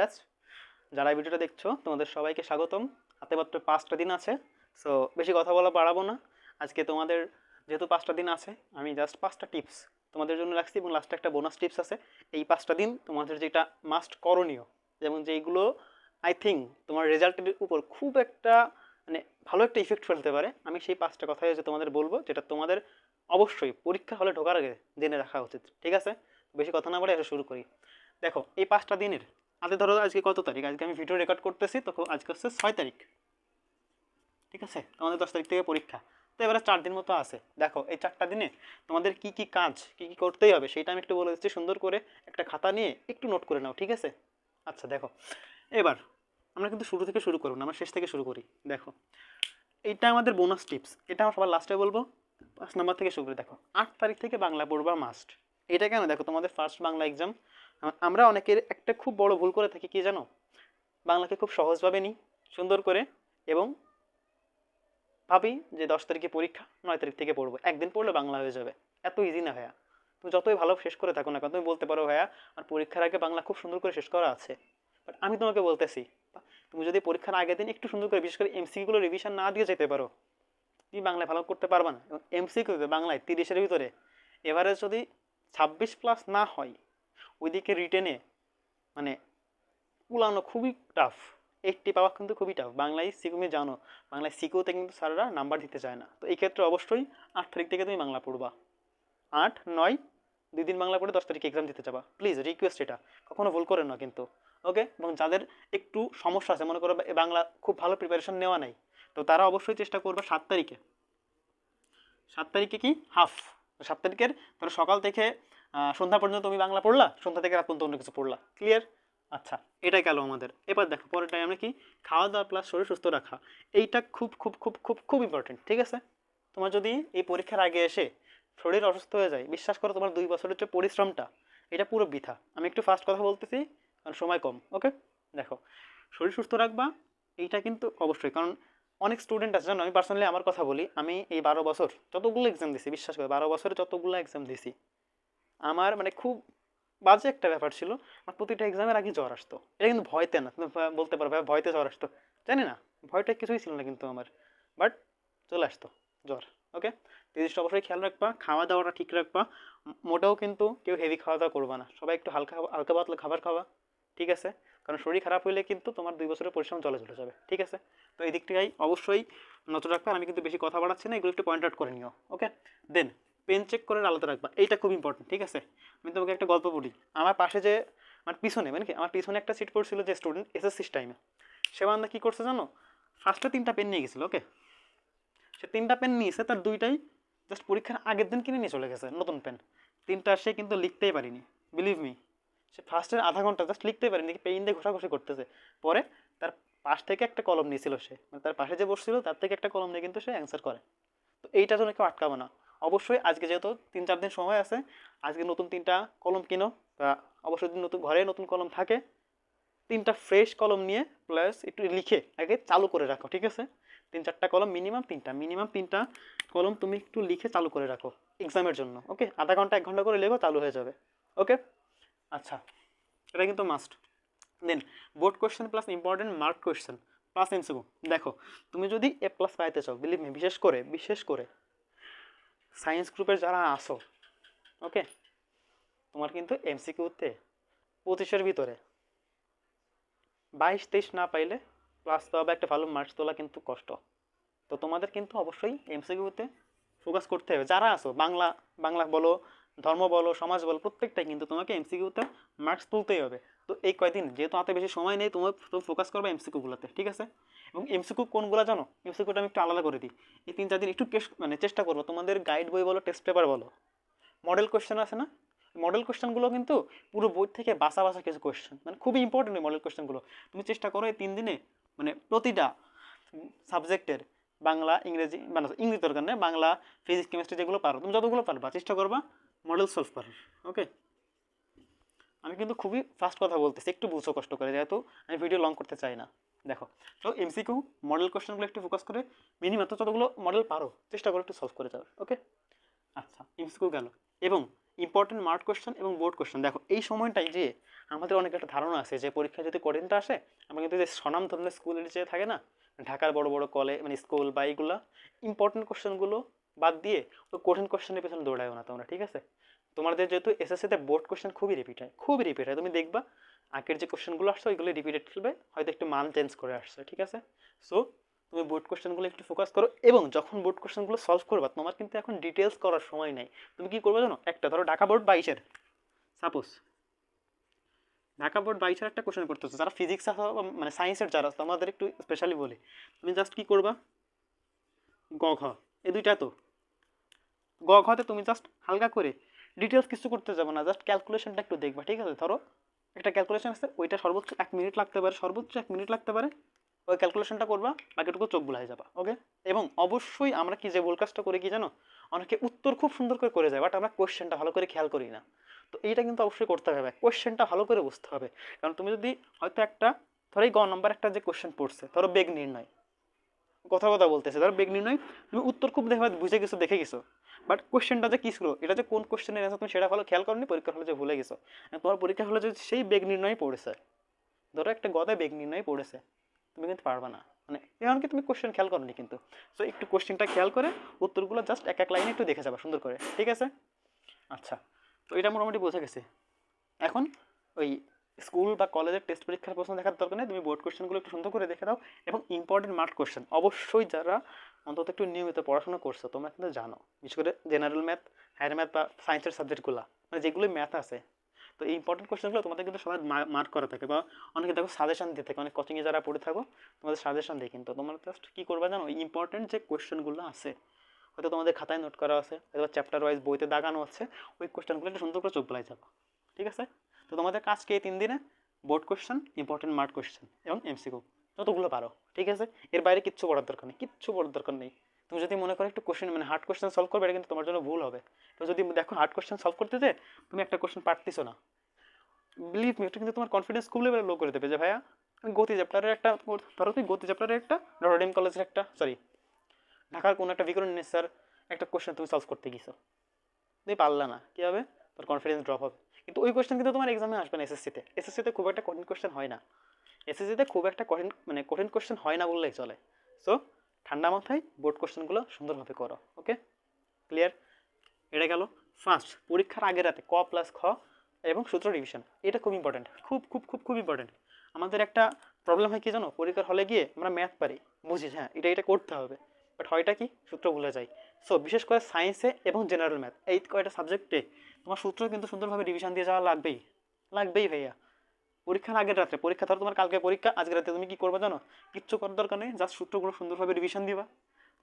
Batch যারা ভিডিওটা দেখছ, তোমাদের সবাইকে স্বাগতম। হাতে মাত্র পাঁচটা দিন আছে সো বেশি কথা বলা বাড়াবো না। আজকে তোমাদের যেহেতু পাঁচটা দিন আছে, আমি জাস্ট পাঁচটা টিপস তোমাদের জন্য রাখছি এবং লাস্টে একটা বোনাস টিপস আছে। এই পাঁচটা দিন তোমাদের যেটা মাস্ট করণীয়, যেমন যেইগুলো আই থিঙ্ক তোমার রেজাল্টের উপর খুব একটা মানে ভালো একটা ইফেক্ট ফেলতে পারে। আমি সেই পাঁচটা কথাই হচ্ছে তোমাদের বলব, যেটা তোমাদের অবশ্যই পরীক্ষা হলে ঢোকার আগে জেনে রাখা উচিত, ঠিক আছে? বেশি কথা না বলে এসে শুরু করি। দেখো, এই পাঁচটা দিনের আজকে ধরো আজকে কত তারিখ? আজকে আমি ভিডিও রেকর্ড করতেছি তখন আজকে হচ্ছে ছয় তারিখ। ঠিক আছে? তোমাদের দশ তারিখ থেকে পরীক্ষা। তো এবারে চার দিন মতো আছে। দেখো, এই চারটা দিনে তোমাদের কি কি কাজ, কি কি করতেই হবে সেটা আমি একটু বলে দিচ্ছি। সুন্দর করে একটা খাতা নিয়ে একটু নোট করে নাও, ঠিক আছে? আচ্ছা দেখো। এবার আমরা কিন্তু শুরু থেকে শুরু করব না, আমরা শেষ থেকে শুরু করি। দেখো, এইটা আমাদের বোনাস টিপস এটা আমার সবার লাস্টে বলব। পাঁচ নাম্বার থেকে শুরু করে। দেখো, আট তারিখ থেকে বাংলা পড়বা মাস্ট এটা কেন? দেখো, তোমাদের ফার্স্ট বাংলা এক্সাম আমরা অনেকের একটা খুব বড় ভুল করে থাকি, কি জানো? বাংলাকে খুব সহজভাবে নিই, সুন্দর করে, এবং ভাবি যে দশ তারিখে পরীক্ষা, নয় তারিখ থেকে পড়ব। একদিন পড়লে বাংলা হয়ে যাবে। এত ইজি না ভাইয়া। তুমি যতই ভালো শেষ করে থাকো না কেন, তুমি বলতে পারো ভাইয়া, আর পরীক্ষার আগে বাংলা খুব সুন্দর করে শেষ করা আছে। বাট আমি তোমাকে বলতেছি, তুমি যদি পরীক্ষার আগের দিন একটু সুন্দর করে, বিশেষ করে এমসিকিউগুলো রিভিশন না দিয়ে যেতে পারো, তুমি বাংলায় ভালো করতে পারবা না। এবং এমসিকিউতে বাংলায় তিরিশের ভিতরে, এভারেজ যদি ছাব্বিশ প্লাস না হয়, ওইদিকে রিটেনে মানে কুলানো খুবই টাফ এইটটি পাওয়া কিন্তু খুবই টাফ বাংলায় সিকুমি জানো, বাংলায় সিকুতে কিন্তু স্যাররা নাম্বার দিতে চায় না। তো এই ক্ষেত্রে অবশ্যই আট তারিখ থেকে তুমি বাংলা পড়বা। আট, নয়, দুই দিন বাংলা পড়ে দশ তারিখে এক্সাম দিতে যাবা। প্লিজ রিকোয়েস্ট এটা। কখনো ভুল করেন না কিন্তু। ওকে এবং যাদের একটু সমস্যা আছে, মনে করো বাংলা খুব ভালো প্রিপারেশন নেওয়া নাই, তো তারা অবশ্যই চেষ্টা করবে সাত তারিখে। সাত তারিখে কি? হাফ সাত তারিখের ধরো সকাল থেকে সন্ধ্যা পর্যন্ত তুমি বাংলা পড়লা, সন্ধ্যা থেকে রাত পর্যন্ত অন্য কিছু পড়লা। ক্লিয়ার আচ্ছা এটাই গেল আমাদের। এবার দেখো পরেরটাই আমরা কি? খাওয়া দাওয়া প্লাস শরীর সুস্থ রাখা। এইটা খুব খুব খুব খুব খুব ইম্পর্টেন্ট ঠিক আছে? তোমার যদি এই পরীক্ষার আগে এসে শরীর অসুস্থ হয়ে যায়, বিশ্বাস করো তোমার দুই বছরের যে পরিশ্রমটা, এটা পুরো বৃথা। আমি একটু ফার্স্ট কথা বলতেছি, কারণ সময় কম ওকে দেখো, শরীর সুস্থ রাখবা, এইটা কিন্তু অবশ্যই, কারণ অনেক স্টুডেন্ট আছে, জানো, আমি পার্সোনালি আমার কথা বলি, আমি এই বারো বছর যতগুলো এক্সাম দিছি, বিশ্বাস করে, বারো বছরে যতগুলো এক্সাম দিছি, আমার মানে খুব বাজে একটা ব্যাপার ছিল, আমার প্রতিটা এক্সামের আগে জ্বর আসতো, এটা কিন্তু ভয়তে না, তুমি বলতে পারো ভয়তে জ্বর আসতো, জানি না, ভয়টা কিছুই ছিল না কিন্তু আমার বাট চলে আসতো, জ্বর ওকে জিনিসটা অবশ্যই খেয়াল রাখবা, খাওয়া দাওয়াটা ঠিক রাখবা, মোটেও কিন্তু কেউ হেভি খাওয়া দাওয়া করবা না, সবাই একটু হালকা হালকা পাতলা খাবার খাওয়া, ঠিক আছে? কারণ শরীর খারাপ হলে কিন্তু তোমার দুই বছরের পরিশ্রম চলে চলে যাবে, ঠিক আছে? তো এই দিকটাই অবশ্যই নজর রাখবা আমি কিন্তু বেশি কথা বাড়াচ্ছি না, এগুলো একটু পয়েন্ট আউট করে নিও ওকে দেন পেন চেক করে আলাদা রাখবা, এইটা খুব ইম্পর্টেন্ট ঠিক আছে? আমি তোমাকে একটা গল্প বলি, আমার পাশে যে, আমার পিছনে মানে কি? আমার পিছনে একটা সিট পড়ছিল যে স্টুডেন্ট এসএসসির টাইমে সে বান্দা কী করছে জানো? ফার্স্টে তিনটা পেন নিয়ে গেছিল ওকে সে তিনটা পেন নিয়েছে, তার দুইটাই জাস্ট পরীক্ষার আগের দিন কিনে নিয়ে চলে গেছে, নতুন পেন তিনটা সে কিন্তু লিখতেই পারিনি বিলিভ মি সে ফার্স্টের আধা ঘণ্টা জাস্ট লিখতে লিখতেই পারিনি পেন দিয়ে ঘষাঘষি করতেছে। পরে তার পাশ থেকে একটা কলম নিয়েছিল সে। মানে তার পাশে যে বসছিল, তার থেকে একটা কলম নিয়ে কিন্তু সে অ্যান্সার করে। তো এইটা জন্য কেউ আটকাবো না। অবশ্যই আজকে যেহেতু তিন চার দিন সময় আছে, আজকে নতুন তিনটা কলম কিনো, বা অবশ্যই নতুন ঘরে নতুন কলম থাকে, তিনটা ফ্রেশ কলম নিয়ে প্লাস একটু লিখে আগে চালু করে রাখো, ঠিক আছে? তিন চারটা কলম মিনিমাম তিনটা মিনিমাম তিনটা কলম তুমি একটু লিখে চালু করে রাখো এক্সামের জন্য ওকে আধা ঘণ্টা, এক ঘণ্টা করে লেখো, চালু হয়ে যাবে ওকে আচ্ছা এটা কিন্তু must then board question plus important mark question plus MCQ দেখো, তুমি যদি এ প্লাস পাইতে চাও বিলিভ মি বিশেষ করে বিশেষ করে সায়েন্স গ্রুপের যারা আসো ওকে তোমার কিন্তু এমসিকিউতে পঁচিশের ভিতরে বাইশ, তেইশ না পাইলে প্লাস তো হবে একটা ভালো মার্কস তোলা কিন্তু কষ্ট। তো তোমাদের কিন্তু অবশ্যই এমসিকিউতে ফোকাস করতে হবে। যারা আসো বাংলা বাংলা বলো ধর্ম বলো, সমাজ বলো, প্রত্যেকটাই কিন্তু তোমাকে এমসিকিউতে মার্কস তুলতেই হবে। তো এই কয়দিন, যেহেতু হাতে বেশি সময় নেই, তুমি ফোকাস করবে এমসিকিউগুলোতে ঠিক আছে? এবং এমসিকিউ কোনগুলো জানো? এমসিকিউটা আমি একটু আলাদা করে দিই। এই তিন, চার দিন একটু মানে চেষ্টা করব। তোমাদের গাইড বই বলো টেস্ট পেপার বলো। মডেল কোয়েশ্চেন আছে না? মডেল কোয়েশ্চেনগুলো কিন্তু পুরো বই থেকে বাসা বাসা কিছু কোয়েশ্চেন মানে খুবই ইম্পর্টেন্ট মডেল কোয়েশ্চেনগুলো তুমি চেষ্টা করো এই তিন দিনে মানে প্রতিটা সাবজেক্টের বাংলা, ইংরেজি মানে ইংরেজি দরকার নেই, বাংলা ফিজিক্স কেমিস্ট্রি যেগুলো পারো, তুমি যতগুলো পারবা, চেষ্টা করবা মডেল সলভ করার ওকে আমি কিন্তু খুবই ফাস্ট কথা বলতেছি, একটু বুঝো কষ্ট করে, যেহেতু আমি ভিডিও লং করতে চাই না। দেখো, তো এমসিকিউ মডেল কোয়েশ্চেনগুলো একটু ফোকাস করে মিনিমাম তো যতগুলো মডেল পারো, চেষ্টা করো একটু সলভ করে যাবে ওকে আচ্ছা এমসিকিউ গেল। এবং ইম্পর্টেন্ট মার্ক কোশ্চেন এবং বোর্ড কোশ্চেন দেখো, এই সময়টাই যে আমাদের অনেক একটা ধারণা আছে যে পরীক্ষা যদি কঠিনটা আসে, আমরা কিন্তু যে স্বনাম ধরনের স্কুলের যে থাকে না, ঢাকার বড় বড় কলে মানে স্কুল বা এইগুলা ইম্পর্টেন্ট কোশ্চেনগুলো বাদ দিয়ে ওই কঠিন কোশ্চেনের পেছনে দৌড়ায়ও না তোমরা, ঠিক আছে? তোমাদের যেহেতু এসএসসিতে বোর্ড কোশ্চেন খুবই রিপিট হয়, খুবই রিপিট হয়। তুমি দেখবা আগের যে কোশ্চেনগুলো আসছে ওইগুলো রিপিটেড খেলবে, হয়তো একটু মান চেঞ্জ করে আসছে, ঠিক আছে? সো তুমি বোর্ড কোশ্চেনগুলো একটু ফোকাস করো এবং যখন বোর্ড কোশ্চেনগুলো সলভ করবা, তোমার কিন্তু এখন ডিটেলস করার সময় নেই। তুমি কি করবে জানো? একটা, ধরো ঢাকা বোর্ড বাইশের সাপোজ ঢাকা বোর্ড বাইশের একটা কোশ্চেন করতেছো, যারা ফিজিক্স বা মানে সায়েন্সের যারা তোমাদের একটু স্পেশালি বলি। তুমি জাস্ট কি করবা? গ ঘ এই দুইটা তো। গ ঘতে তুমি জাস্ট হালকা করে ডিটেলস কিছু করতে যাবে না জাস্ট ক্যালকুলেশনটা একটু দেখবা, ঠিক আছে? ধরো, একটা ক্যালকুলেশন আছে, ওইটা সর্বোচ্চ এক মিনিট লাগতে পারে, সর্বোচ্চ এক মিনিট লাগতে পারে, ওই ক্যালকুলেশনটা করবা, বাকিটুকু চোখ বুলাই যাবা ওকে এবং অবশ্যই আমরা কি যে ভুল কাজটা করে কি জানো? অনেকে উত্তর খুব সুন্দর করে করে যায় বাট আমরা কোশ্চেনটা ভালো করে খেয়াল করি না। তো এইটা কিন্তু অবশ্যই করতে হবে কোশ্চেনটা ভালো করে বুঝতে হবে। কারণ তুমি যদি হয়তো একটা, ধরো এই গ নাম্বার একটা যে কোশ্চেন পড়ছে, ধরো বেগ নির্ণয় কথা কথা বলতেছে। ধরো বেগ নির্ণয়, তুমি উত্তর খুব দেখে বুঝে গেছো, দেখে গেছো। বাট কোয়েশ্চেনটা যে কী ছিল, এটা যে কোন কোশ্চেনের অ্যান্সার তুমি সেটা ভালো খেয়াল করনি পরীক্ষা হলে যে ভুলে গেছো। তোমার পরীক্ষা হলে যে সেই বেগ নির্ণয় পড়েছে, ধরো একটা গদায় বেগ নির্ণয় পড়েছে, তুমি কিন্তু পারবে না। মানে এমনকি তুমি কোশ্চেন খেয়াল করনি কিন্তু। সো একটু কোশ্চেনটা খেয়াল করে উত্তরগুলো জাস্ট এক এক লাইনে একটু দেখে যাবা সুন্দর করে, ঠিক আছে? আচ্ছা তো এটা মোটামুটি বোঝা গেছে। এখন ওই স্কুল বা কলেজের টেস্ট পরীক্ষার প্রশ্ন দেখার দরকার নেই, তুমি বোর্ড কোশ্চেনগুলো একটু সুন্দর করে দেখে দাও এবং ইম্পর্টেন্ট মার্ক কোশ্চেন অবশ্যই যারা অন্তত একটু নিয়মিত পড়াশোনা করছ, তোমরা কিন্তু জানো, বিশেষ করে জেনারেল ম্যাথ হায়ার ম্যাথ বা সায়েন্সের সাবজেক্টগুলো মানে যেগুলো ম্যাথ আছে, তো এই ইম্পর্টেন্ট কোশ্চেনগুলো তোমাদের কিন্তু সবাই মার্ক করা থাকে বা অনেকে দেখো সাজেশন দিয়ে থাকে, অনেক কোচিংয়ে যারা পড়ে থাকো, তোমাদের সাজেশন দিয়ে কিন্তু, তোমরা জাস্ট কী করবে জানো ইম্পর্টেন্ট যে কোশ্চেনগুলো আছে, হয়তো তোমাদের খাতায় নোট করা আছে, হয়তো চ্যাপ্টার ওয়াইজ বইতে দাগানো আছে, ওই কোশ্চেনগুলো একটু সুন্দর করে চোখ বলাই যাব, ঠিক আছে? তো তোমাদের কাজ কি এই তিন দিনে? Board question important mark question এবং এমসিকিউ যতগুলো পারো, ঠিক আছে? এর বাইরে কিচ্ছু পড়ার দরকার নেই, কিচ্ছু পড়ার দরকার নেই। তুমি যদি মনে করো একটু কোশ্চেন মানে হার্ড কোশ্চেন সলভ করবে, এটা কিন্তু তোমার জন্য ভুল হবে। তো যদি দেখো হার্ড কোশ্চেন সলভ করতে যে তুমি একটা কোশ্চেন পারতেছো না। বিলিভ মি এটা কিন্তু তোমার কনফিডেন্স খুব লেভেলে লো করে দেবে যে ভাইয়া গতি চ্যাপ্টারের একটা, ধরো তুমি গতি চ্যাপ্টারের একটা নটরডেম কলেজের একটা সরি ঢাকার কোনো একটা বিকরণ স্যার একটা কোশ্চেন তুমি সলভ করতে গেছো। তুমি পারলা না, কী হবে? তোর কনফিডেন্স ড্রপ হবে। কিন্তু ওই কোশ্চেন কিন্তু তোমার এক্সামে আসবে না এসএসসিতে এসএসসিতে খুব একটা কঠিন কোয়েশ্চেন হয় না। এসএসসিতে খুব একটা কঠিন মানে কঠিন কোয়েশ্চেন হয় না বললেই চলে। সো ঠান্ডা মাথায় বোর্ড কোশ্চেনগুলো সুন্দরভাবে করো ওকে ক্লিয়ার এটা গেল ফার্স্ট পরীক্ষার আগের রাতে, ক প্লাস খ এবং সূত্র রিভিশন এটা খুব ইম্পর্টেন্ট খুব খুব খুব খুব ইম্পর্টেন্ট আমাদের একটা প্রবলেম হয় কি জানো? পরীক্ষার হলে গিয়ে আমরা ম্যাথ পারি, বুঝি হ্যাঁ এটা এটা করতে হবে। বাট হয়টা কি? সূত্র ভুলে যাই। সো বিশেষ করে সায়েন্সে এবং জেনারেল ম্যাথ এই কয়টা সাবজেক্টে তোমার সূত্র কিন্তু সুন্দরভাবে রিভিশন দিয়ে যাওয়া লাগবেই। লাগবেই ভাইয়া। পরীক্ষার আগের রাত্রে। পরীক্ষা ধরো তোমার কালকে পরীক্ষা, আজকে রাতে তুমি কি করবে জানো? কিচ্ছু করার দরকার নেই জাস্ট সূত্রগুলো সুন্দরভাবে রিভিশন দিবা।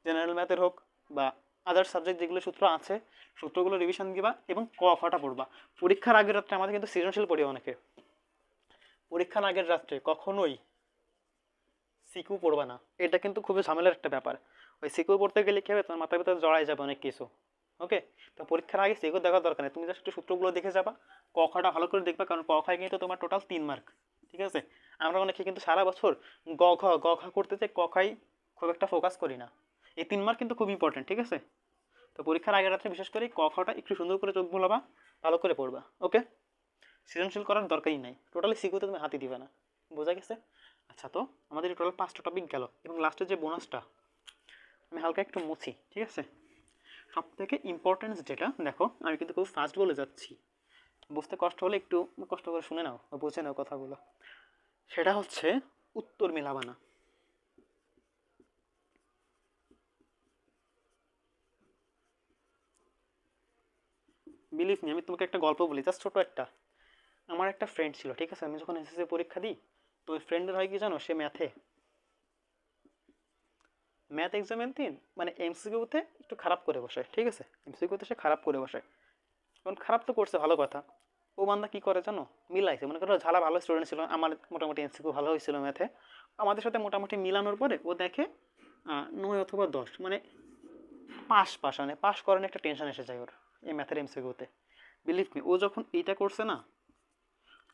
জেনারেল ম্যাথের হোক বা আদার সাবজেক্ট যেগুলো সূত্র আছে, সূত্রগুলো রিভিশন দিবা এবং ক খটা পড়বা। পরীক্ষার আগের রাত্রে আমাদের কিন্তু সৃজনশীল পড়ি অনেকে। পরীক্ষার আগের রাত্রে কখনোই সিকু পড়বা না। এটা কিন্তু খুবই ঝামেলার একটা ব্যাপার। ওই সিকু পড়তে গেলে কী হবে? তোমার মাথার ভিতরে জড়াই যাবে অনেক কিছু। ওকে তো পরীক্ষার আগে সিকু দেখার দরকার নেই। তুমি জাস্ট একটু সূত্রগুলো দেখে যাবা। ক খটা ভালো করে দেখবা, কারণ ক খায় কিন্তু তোমার টোটাল তিন মার্ক ঠিক আছে? আমরা অনেকে কিন্তু সারা বছর গ, ঘ গ, ঘ করতে চাই ক, খাই খুব একটা ফোকাস করি না। এই তিন মার্ক কিন্তু খুব ইম্পর্টেন্ট ঠিক আছে? তো পরীক্ষার আগের রাত্রে বিশেষ করে ক, খটা একটু সুন্দর করে চোখ ভোলাবা ভালো করে পড়বা। ওকে সৃজনশীল করার দরকারই নাই। টোটালি সিকুতে তুমি হাতি দিবে না। বোঝা গেছে? আচ্ছা তো আমাদের টোটাল পাঁচটা টপিক গেল। এবং লাস্টের যে বোনাসটা আমি হালকা একটু মুছি, ঠিক আছে? সব ইম্পর্টেন্স যেটা, দেখো, আমি কিন্তু খুব ফাস্ট বলে যাচ্ছি। বুঝতে কষ্ট হলে একটু কষ্ট করে শুনে নাও বুঝে নাও কথাগুলো। সেটা হচ্ছে উত্তর মিলাবানা। বিলিভ মি আমি তোমাকে একটা গল্প বলি জাস্ট ছোটো একটা। আমার একটা ফ্রেন্ড ছিল, ঠিক আছে? আমি যখন এসএসসি পরীক্ষা দিই, তো ওই ফ্রেন্ডের হয় কি জানো? সে ম্যাথে ম্যাথ এক্সামের দিন মানে এমসিকিউতে একটু খারাপ করে বসে ঠিক আছে? এমসিকিউতে সে খারাপ করে বসে এখন খারাপ তো করছে, ভালো কথা। ও বান্দা কী করে জানো? মিলাইছে। মনে করো ঝালা ভালো স্টুডেন্ট ছিল, আমার মোটামুটি এমসিকিউ ভালো হয়েছিল ম্যাথে আমাদের সাথে মোটামুটি মিলানোর পরে ও দেখে নয় অথবা দশ মানে পাস পাস মানে পাস করার একটা টেনশন এসে যায় ওর, এই ম্যাথের এমসিকিউতে বিলিভ মি ও যখন এইটা করছে না,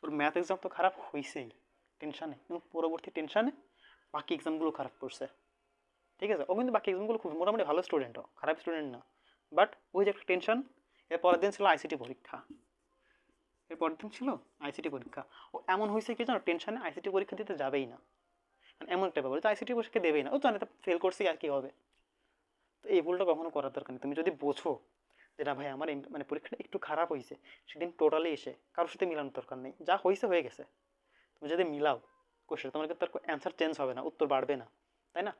ওর ম্যাথ এক্সাম তো খারাপ হয়েছেই টেনশানে এবং পরবর্তী টেনশানে বাকি এক্সামগুলো খারাপ করছে। ঠিক আছে? ও কিন্তু বাকি এক্সামগুলো খুব মোটামুটি ভালো স্টুডেন্টও খারাপ স্টুডেন্ট না। বাট ওই যে একটা টেনশন এর পরের দিন ছিল আইসিটি পরীক্ষা। এর পরের দিন ছিল আইসিটি পরীক্ষা। ও এমন হয়েছে কি জানো টেনশনে আইসিটি পরীক্ষা দিতে যাবেই না। মানে এমন একটা ব্যাপার তো আইসিটি পরীক্ষা দেবেই না। ও জানে, তো ফেল করছি আর কি হবে। তো এই ভুলটা কখনো করার দরকার নেই। তুমি যদি বোঝো যে না ভাই, আমার মানে পরীক্ষাটা একটু খারাপ হয়েছে, সেদিন টোটালি এসে কারোর সাথে মিলানোর দরকার নেই। যা হয়েছে, হয়ে গেছে। তুমি যদি মিলাও কোশ্চেন তোমার কিন্তু তার অ্যান্সার চেঞ্জ হবে না, উত্তর বাড়বে না। তাই না?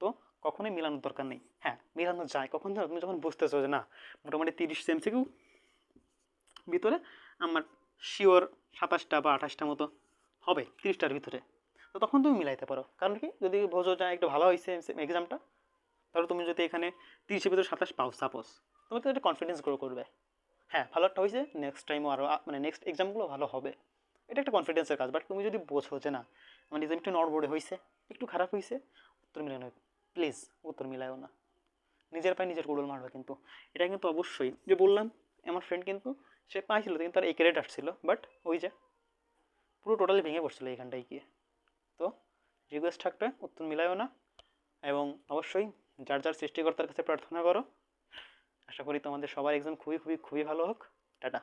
তো কখনোই মিলানোর দরকার নেই। হ্যাঁ মিলানো যায়। কখন জানো তুমি যখন বুঝতেছো যে না, মোটামুটি তিরিশ এমসিকিউ ভিতরে আমার শিওর সাতাশটা বা আঠাশটা মতো হবে তিরিশটার ভিতরে। তো তখন তুমি মিলাইতে পারো। কারণ কি? যদি বোঝো যায় একটু ভালো হয়েছে এক্সামটা তাহলে তুমি যদি এখানে তিরিশের ভিতরে সাতাশ পাও সাপোজ তোমার তো একটা কনফিডেন্স গ্রো করবে। হ্যাঁ ভালো একটা হয়েছে নেক্সট টাইমও আরও মানে নেক্সট এক্সামগুলো ভালো হবে। এটা একটা কনফিডেন্সের কাজ। বাট তুমি যদি বোঝো যে না, আমার এক্সাম একটু নড়বড়ে হয়েছে, একটু খারাপ হয়েছে উত্তর মিলানো প্লিজ উত্তর মিলায়ও না। নিজের পায়ে নিজের কুড়োল মারবে কিন্তু। এটা কিন্তু অবশ্যই। যে বললাম, আমার ফ্রেন্ড কিন্তু, সে পাইছিল কিন্তু তার এই ক্রেডিট আসছিল বাট ওই যে, পুরো টোটালি ভেঙে পড়ছিল এইখানটায় গিয়ে। তো রিকোয়েস্ট থাকবে, উত্তর মিলায়ও না, এবং অবশ্যই যার যার সৃষ্টিকর্তার কাছে প্রার্থনা করো। আশা করি তোমাদের সবার এক্সাম খুবই খুবই খুবই ভালো হোক। টাটা।